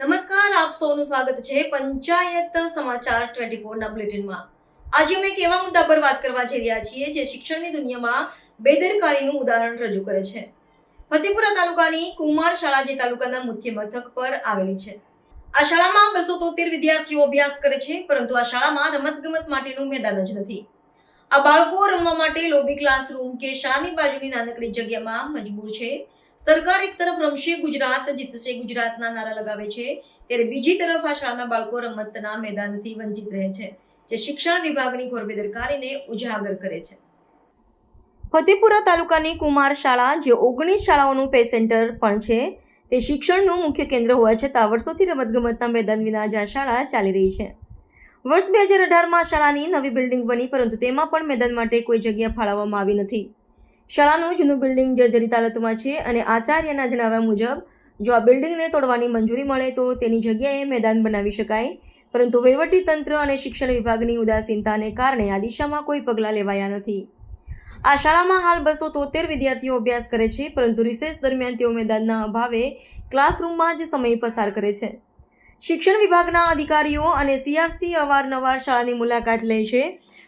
નમસ્કાર, આપ સૌનું સ્વાગત છે પંચાયત સમાચાર ટ્વેન્ટી ફોરના બુલેટિનમાં. આજે અમે એક એવા મુદ્દા પર વાત કરવા જઈ રહ્યા છીએ જે શિક્ષણની દુનિયામાં બેદરકારીનું ઉદાહરણ રજૂ કરે છે. ફતેપુરા તાલુકાની કુમાર શાળા જે તાલુકાના મુખ્ય મથક પર આવેલી છે. આ શાળામાં બસો તોતેર વિદ્યાર્થીઓ અભ્યાસ કરે છે, પરંતુ આ શાળામાં રમતગમત માટેનું મેદાન જ નથી. આ બાળકો રમવા માટે લોબી ક્લાસરૂમ કે શાળાની બાજુની નાનકડી જગ્યામાં મજબૂર છે. સરકાર એક તરફ રમશે ગુજરાત, જીતશે ગુજરાતના નારા લગાવે છે. ત્યારે બીજી તરફ આ શાળાના બાળકો રમતના મેદાનથી વંચિત રહે છે, જે શિક્ષણ વિભાગની ઘોર બેદરકારીને ઉજાગર કરે છે. ફતેપુરા તાલુકાની કુમાર શાળા, જે ઓગણીસ શાળાઓનું પે સેન્ટર પણ છે, તે શિક્ષણનું મુખ્ય કેન્દ્ર હોવા છતાં વર્ષોથી રમતગમતના મેદાન વિના જ આ શાળા ચાલી રહી છે. વર્ષ બે હજાર અઢારમાં શાળાની નવી બિલ્ડિંગ બની, પરંતુ તેમાં પણ મેદાન માટે કોઈ જગ્યા ફાળવવામાં આવી નથી. શાળાનું જૂનું બિલ્ડિંગ જર્જરિત હાલતમાં છે અને આચાર્યના જણાવ્યા મુજબ, જો આ બિલ્ડિંગને તોડવાની મંજૂરી મળે તો તેની જગ્યાએ મેદાન બનાવી શકાય. પરંતુ તંત્ર અને શિક્ષણ વિભાગની ઉદાસીનતાને કારણે આ દિશામાં કોઈ પગલાં લેવાયા નથી. આ શાળામાં હાલ બસો તોતેર વિદ્યાર્થીઓ અભ્યાસ કરે છે, પરંતુ રિસેસ દરમિયાન તેઓ મેદાનના અભાવે ક્લાસરૂમમાં જ સમય પસાર કરે છે. શિક્ષણ વિભાગના અધિકારીઓ અને સીઆરસી અવારનવાર શાળાની મુલાકાત લે છે.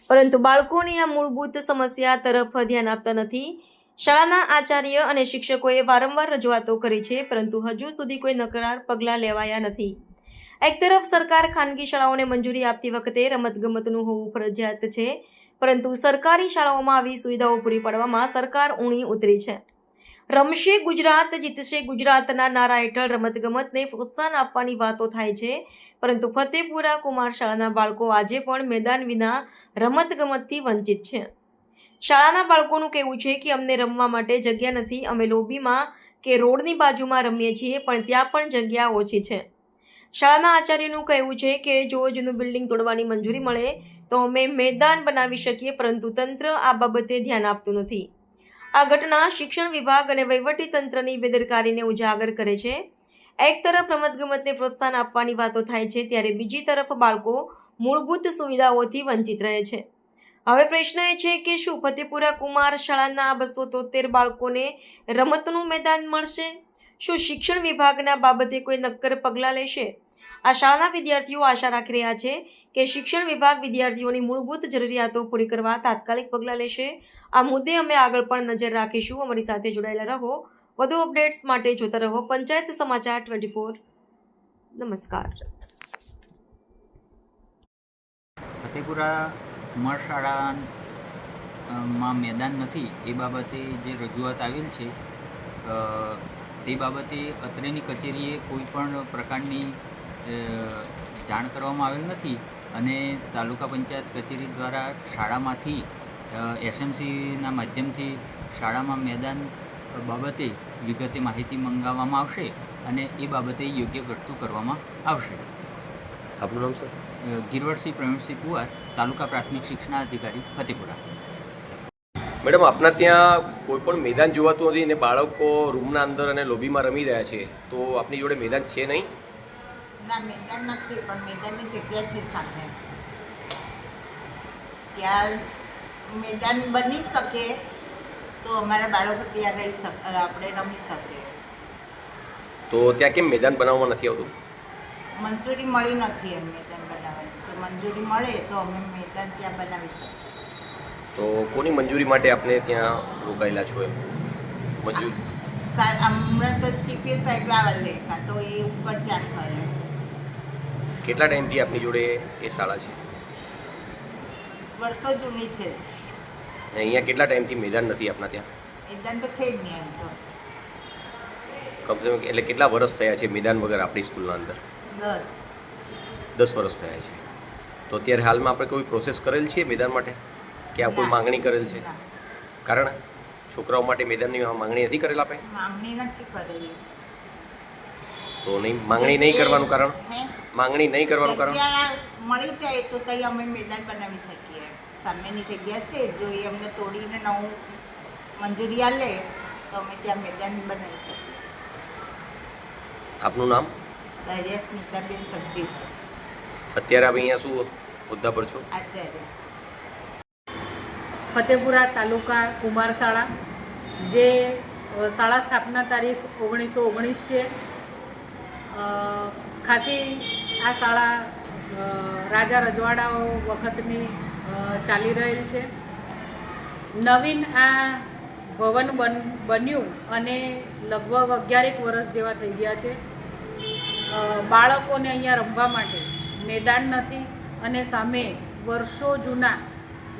પરંતુ બાળકોની આ મૂળભૂત સમસ્યા તરફ ધ્યાન આપતા નથી. શાળાના આચાર્ય અને શિક્ષકોએ વારંવાર રજૂઆતો કરી છે, પરંતુ હજુ સુધી કોઈ નકરાર પગલાં લેવાયા નથી. એક તરફ સરકાર ખાનગી શાળાઓને મંજૂરી આપતી વખતે રમતગમતનું હોવું ફરજિયાત છે, પરંતુ સરકારી શાળાઓમાં આવી સુવિધાઓ પૂરી પાડવામાં સરકાર ઊણી ઉતરી છે. રમશે ગુજરાત, જીતશે ગુજરાતના નારા હેઠળ રમતગમતને પ્રોત્સાહન આપવાની વાતો થાય છે. પરંતુ ફતેપુરા કુમાર શાળાના બાળકો આજે પણ મેદાન વિના રમતગમતથી વંચિત છે. શાળાના બાળકોનું કહેવું છે કે અમને રમવા માટે જગ્યા નથી, અમે લોબીમાં કે રોડની બાજુમાં રમીએ છીએ, પણ ત્યાં પણ જગ્યા ઓછી છે. શાળાના આચાર્યનું કહેવું છે કે જો જૂનું બિલ્ડિંગ તોડવાની મંજૂરી મળે, તો અમે મેદાન બનાવી શકીએ, પરંતુ તંત્ર આ બાબતે ધ્યાન આપતું નથી. આ ઘટના શિક્ષણ વિભાગ અને વહીવટી તંત્રની બેદરકારીને ઉજાગર કરે છે. એક તરફ રમતગમતને પ્રોત્સાહન આપવાની વાતો થાય છે, ત્યારે બીજી તરફ બાળકો મૂળભૂત સુવિધાઓથી વંચિત રહે છે. હવે પ્રશ્ન એ છે કે શું ફતેપુરા કુમાર શાળાના બસો તોતેર બાળકોને રમતનું મેદાન મળશે? શું શિક્ષણ વિભાગના બાબતે કોઈ નક્કર પગલાં લેશે? આ શાળાના વિદ્યાર્થીઓ આશા રાખી રહ્યા છે કે શિક્ષણ વિભાગ વિદ્યાર્થીઓની મૂળભૂત જરૂરિયાતો પૂરી કરવા તાત્કાલિક પગલાં લેશે. આ મુદ્દે અમે આગળ પણ નજર રાખીશું. અમારી સાથે જોડાયેલા રહો. વધુ અપડેટ્સ માટે જોતા રહો પંચાયત સમાચાર ટ્વેન્ટી ફોર. નમસ્કાર. ફતેપુરા કુમાર શાળામાં મેદાન નથી. એ બાબતે જે રજૂઆત આવેલ છે તે બાબતે અત્રેની કચેરીએ કોઈ પણ પ્રકારની જાણ કરવામાં આવેલ નથી અને તાલુકા પંચાયત કચેરી દ્વારા શાળામાંથી એસએમસીના માધ્યમથી શાળામાં મેદાન બાબતે વિગતે માહિતી મંગાવવામાં આવશે અને એ બાબતે યોગ્ય ઘટતું કરવામાં આવશે. આપનું નામ સર? ગિરવરસિંહ પ્રવીણસિંહ કુંવર તાલુકા પ્રાથમિક શિક્ષણાધિકારી ફતેપુરા. મેડમ આપના ત્યાં કોઈ પણ મેદાન જોવાતું નથી અને બાળકો રૂમના અંદર અને લોબીમાં રમી રહ્યા છે તો આપની જોડે મેદાન છે નહીં? ના મેદાન નથી પણ મેદાનની જગ્યા છે સામે ત્યાં મેદાન બની શકે તો અમારા બાળકો ત્યાં રહી શકે આપણે રમી શકીએ. તો ત્યાં કેમ મેદાન બનાવવામાં નથી આવતું? મંજૂરી મળી નથી એમ મેદાન બનાવવાની. જો મંજૂરી મળે તો અમે મેદાન ત્યાં બનાવી શકીએ. તો કોની મંજૂરી માટે આપને ત્યાં રોકાયેલા છો એમ? મંજૂરી હમણાં તો ટીપીએ સાહેબ આવેલે કાં તો એ ઉપર જાણ કરે કેટલા ટાઈમથી આપની જોડે એ શાળા છે? વર્ષો જૂની છે. અહીંયા કેટલા ટાઈમથી મેદાન નથી આપના ત્યાં? મેદાન તો છે જ નહીં એમ તો. કમસે કમ એટલે કેટલા વર્ષ થયા છે મેદાન વગર આપણી સ્કૂલના અંદર? દસ. દસ વર્ષ થયા છે. તો અત્યારે હાલમાં આપણે કોઈ પ્રોસેસ કરેલ છે મેદાન માટે? કે આ કોઈ માંગણી કરેલ છે? કારણ છોકરાઓ માટે મેદાનની માંગણી નથી કરેલ આપે? માંગણી નથી કરેલી. તો નહીં માંગણી નહીં કરવાનું કારણ? હે? માંગણી નહીં કરવાનું કારણ? મળી જાય તો તઈ અમે મેદાન બનાવી શકીએ. સામેની જગ્યા છે જો એ અમને તોડીને નવું મંજૂરી આલે તો અમે ત્યાં મેદાન બનાવી શકીએ. આપનું નામ? દરિયા સ્મિતાબેન સબ્જી. અત્યારે આપ અહીંયા શું હોદ્દા પર છો? આચાર્ય. ફતેપુરા તાલુકા કુમાર શાળા જે શાળા સ્થાપના તારીખ ઓગણીસો ઓગણીસ છે. અ, ખાસી આ શાળા રાજા રજવાડાઓ વખતની ચાલી રહેલ છે. નવીન આ ભવન બન, બન્યું અને લગભગ અગિયારેક વર્ષ જેવા થઈ ગયા છે. બાળકોને અહીંયા રમવા માટે મેદાન નથી અને સામે વર્ષો જૂના,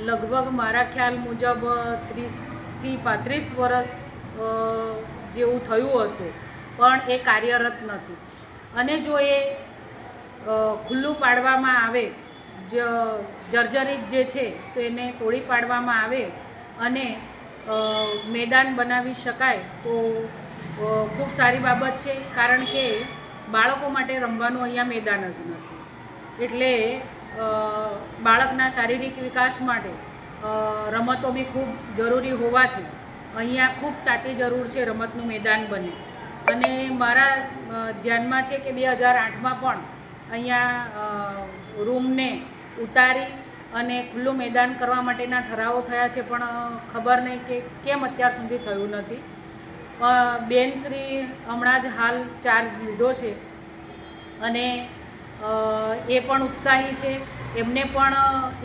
લગભગ મારા ખ્યાલ મુજબ ત્રીસથી પાંત્રીસ વર્ષ જેવું થયું હશે. પણ એ કાર્યરત નથી. અને જો એ ખુલ્લું પાડવામાં આવે, જ, જર્જરિત જે છે, તો એને તોડી પાડવામાં આવે અને મેદાન બનાવી શકાય, તો ખૂબ સારી બાબત છે, કારણ કે બાળકો માટે રમવાનું અહીંયા મેદાન જ નથી. એટલે બાળકના શારીરિક વિકાસ માટે રમતો બી ખૂબ જરૂરી હોવાથી, અહીંયા ખૂબ તાતી જરૂર છે રમતનું મેદાન બને. અને મારા ધ્યાનમાં છે કે બે હજાર આઠમાં પણ અહીંયા રૂમને ઉતારી અને ખુલ્લું મેદાન કરવા માટેના ઠરાવો થયા છે પણ ખબર નહીં કે કેમ અત્યાર સુધી થયું નથી. બેનશ્રી બેન શ્રી હમણાં જ હાલ ચાર્જ લીધો છે અને એ પણ ઉત્સાહી છે. એમને પણ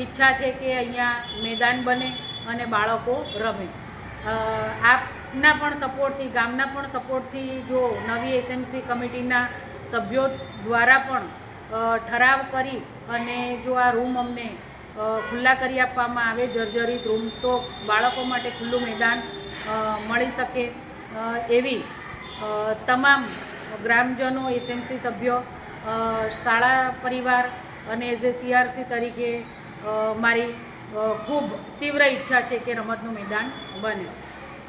ઈચ્છા છે કે અહીંયા મેદાન બને અને બાળકો રમે. અ, આપના પણ સપોર્ટથી ગામના પણ સપોર્ટથી જો નવી એસએમસી કમિટીના સભ્યો દ્વારા પણ ઠરાવ કરી અને જો આ રૂમ અમને ખુલ્લા કરી આપવામાં આવે, જર્જરિત રૂમ, તો બાળકો માટે ખુલ્લું મેદાન મળી શકે. એવી તમામ ગ્રામજનો એસએમસી સભ્યો શાળા પરિવાર અને એઝ એ સીઆરસી તરીકે મારી ખૂબ તીવ્ર ઈચ્છા છે કે રમતનું મેદાન બને.